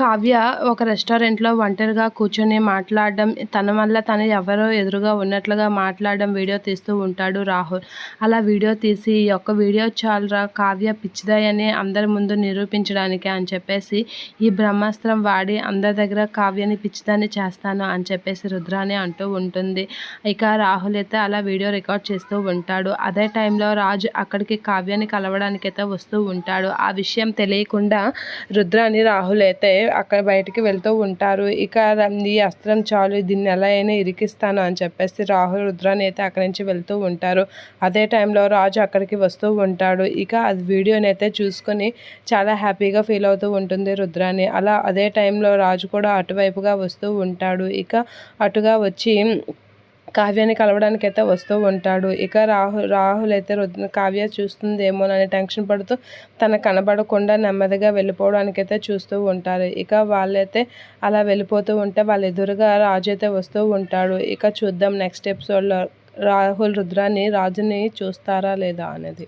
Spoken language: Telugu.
కావ్య ఒక రెస్టారెంట్లో ఒంటరిగా కూర్చొని మాట్లాడడం తన వల్ల తను ఎవరో ఎదురుగా ఉన్నట్లుగా మాట్లాడడం వీడియో తీస్తూ ఉంటాడు రాహుల్. అలా వీడియో తీసి ఈ యొక్క వీడియో చాలరా కావ్య పిచ్చిదాయని అందరి ముందు నిరూపించడానికి అని చెప్పేసి ఈ బ్రహ్మాస్త్రం వాడి అందరి దగ్గర కావ్యని పిచ్చిదాన్ని చేస్తాను అని చెప్పేసి రుద్రాని అంటూ ఉంటుంది. ఇక రాహుల్ అయితే అలా వీడియో రికార్డ్ చేస్తూ ఉంటాడు. అదే టైంలో రాజు అక్కడికి కావ్యాన్ని కలవడానికైతే వస్తూ ఉంటాడు. ఆ విషయం తెలియకుండా రుద్రాని రాహుల్ అయితే అక్కడ బయటికి వెళ్తూ ఉంటారు. ఇక ఈ అస్త్రం చాలు దీన్ని ఎలా అయినా ఇరికిస్తాను అని చెప్పేసి రాహుల్ రుద్రాని అయితే అక్కడి నుంచి వెళ్తూ ఉంటారు. అదే టైంలో రాజు అక్కడికి వస్తూ ఉంటాడు. ఇక అది వీడియోని అయితే చూసుకొని చాలా హ్యాపీగా ఫీల్ అవుతూ ఉంటుంది రుద్రాని. అలా అదే టైంలో రాజు కూడా అటువైపుగా వస్తూ ఉంటాడు. ఇక అటుగా వచ్చి కావ్యాన్ని కలవడానికి అయితే వస్తూ ఉంటాడు. ఇక రాహుల్ రాహుల్ అయితే రుద్ర కావ్య చూస్తుందేమోనని టెన్షన్ పడుతూ తన కనబడకుండా నెమ్మదిగా వెళ్ళిపోవడానికి అయితే చూస్తూ ఉంటారు. ఇక వాళ్ళైతే అలా వెళ్ళిపోతూ ఉంటే వాళ్ళ ఎదురుగా రాజు అయితే వస్తూ ఉంటాడు. ఇక చూద్దాం నెక్స్ట్ ఎపిసోడ్లో రాహుల్ రుద్రాన్ని రాజుని చూస్తారా లేదా అనేది.